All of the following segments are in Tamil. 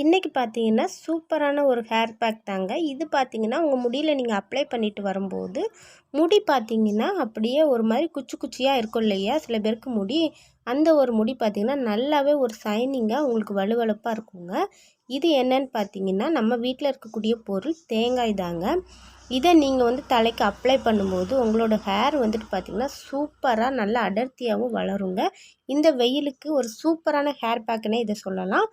இன்றைக்கி பார்த்தீங்கன்னா சூப்பரான ஒரு ஹேர் பேக் தாங்க. இது பார்த்தீங்கன்னா உங்கள் முடியில் நீங்கள் அப்ளை பண்ணிட்டு வரும்போது முடி பார்த்தீங்கன்னா அப்படியே ஒரு மாதிரி குச்சி குச்சியாக இருக்கும் இல்லையா? சில பேருக்கு முடி. அந்த ஒரு முடி பார்த்திங்கன்னா நல்லாவே ஒரு சைனிங்காக உங்களுக்கு வலுவழுப்பாக இருக்குங்க. இது என்னன்னு பார்த்தீங்கன்னா நம்ம வீட்டில் இருக்கக்கூடிய பொருள் தேங்காய் தாங்க. இதை நீங்கள் வந்து தலைக்கு அப்ளை பண்ணும்போது உங்களோட ஹேர் வந்துட்டு பார்த்திங்கன்னா சூப்பராக நல்லா அடர்த்தியாகவும் வளருங்க. இந்த வெயிலுக்கு ஒரு சூப்பரான ஹேர் பேக்குன்னே இதை சொல்லலாம்.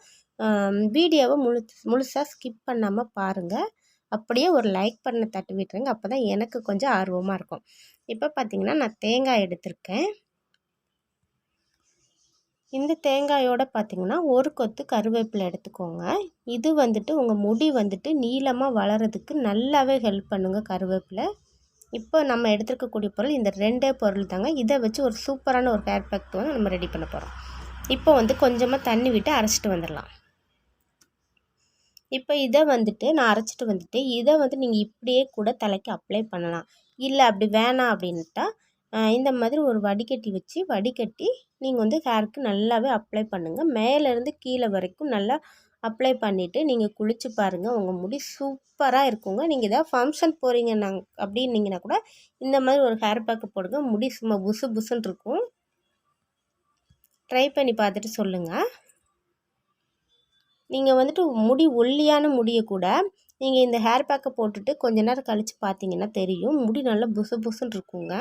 வீடியோவை முழு முழுசாக ஸ்கிப் பண்ணாமல் பாருங்கள் அப்படியே ஒரு லைக் பண்ண தட்டு விட்டுருங்க. அப்போ தான் எனக்கு கொஞ்சம் ஆர்வமாக இருக்கும். இப்போ பார்த்திங்கன்னா நான் தேங்காய் எடுத்திருக்கேன். இந்த தேங்காயோட பார்த்திங்கன்னா ஒரு கொத்து கருவேப்பிலை எடுத்துக்கோங்க. இது வந்துட்டு உங்கள் முடி வந்துட்டு நீளமாக வளரதுக்கு நல்லாவே ஹெல்ப் பண்ணுங்க கருவேப்பிலை. இப்போ நம்ம எடுத்துருக்கக்கூடிய பொருள் இந்த ரெண்டே பொருள் தாங்க. இதை வச்சு ஒரு சூப்பரான ஒரு ஹேர் பேக் வந்து நம்ம ரெடி பண்ண போகிறோம் இப்போ வந்து கொஞ்சமாக தண்ணி விட்டு அரைச்சிட்டு வந்துடலாம். இப்போ இதை வந்துட்டு நான் அரைச்சிட்டு வந்துட்டு இதை வந்து நீங்கள் இப்படியே கூட தலைக்கு அப்ளை பண்ணலாம். இல்லை அப்படி வேணாம் அப்படின்ட்டா இந்த மாதிரி ஒரு வடிகட்டி வச்சு வடிகட்டி நீங்கள் வந்து ஹேருக்கு நல்லாவே அப்ளை பண்ணுங்கள் மேலேருந்து கீழே வரைக்கும் நல்லா அப்ளை பண்ணிவிட்டு நீங்கள் குளித்து பாருங்கள் உங்கள் முடி சூப்பராக இருக்குங்க. நீங்கள் எதாவது ஃபங்க்ஷன் போகிறீங்க நாங் அப்படின்னீங்கன்னா கூட இந்த மாதிரி ஒரு ஹேர் பேக்கு போடுங்க. முடி சும்மா புசு புசுன்னு இருக்கும். ட்ரை பண்ணி பார்த்துட்டு சொல்லுங்கள் நீங்கள் வந்துட்டு முடி ஒல்லியான முடியை கூட நீங்கள் இந்த ஹேர் பேக்கை போட்டுட்டு கொஞ்ச நேரம் கழித்து பார்த்தீங்கன்னா தெரியும். முடி நல்லா புசு புசுன்னு இருக்குங்க.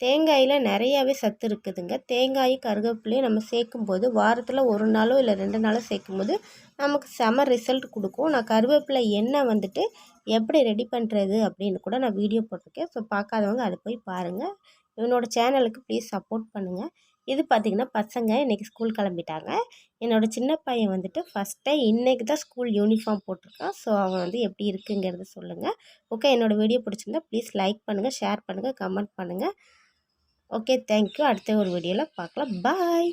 தேங்காயில் நிறையாவே சத்து இருக்குதுங்க. தேங்காயும் கருவேப்பிலையும் நம்ம சேர்க்கும்போது வாரத்தில் ஒரு நாளோ இல்லை ரெண்டு நாளோ சேர்க்கும்போது நமக்கு செம ரிசல்ட் கொடுக்கும். நான் கருவேப்பிலை எண்ணெய் வந்துட்டு எப்படி ரெடி பண்ணுறது அப்படின்னு கூட நான் வீடியோ போட்டிருக்கேன். ஸோ பார்க்காதவங்க அதை போய் பாருங்கள் என்னோடய சேனலுக்கு ப்ளீஸ் சப்போர்ட் பண்ணுங்கள் இது பார்த்திங்கன்னா பசங்க இன்றைக்கி ஸ்கூல் கிளம்பிட்டாங்க. என்னோடய சின்ன பையன் வந்துட்டு ஃபஸ்ட்டே இன்றைக்கி தான் ஸ்கூல் யூனிஃபார்ம் போட்டிருக்கான். ஸோ அவன் வந்து எப்படி இருக்குங்கிறத சொல்லுங்கள் ஓகே என்னோடய வீடியோ பிடிச்சிருந்தா ப்ளீஸ் லைக் பண்ணுங்கள் ஷேர் பண்ணுங்கள் கமெண்ட் பண்ணுங்கள் ஓகே தேங்க்யூ அடுத்த ஒரு வீடியோவில் பார்க்கலாம். பாய்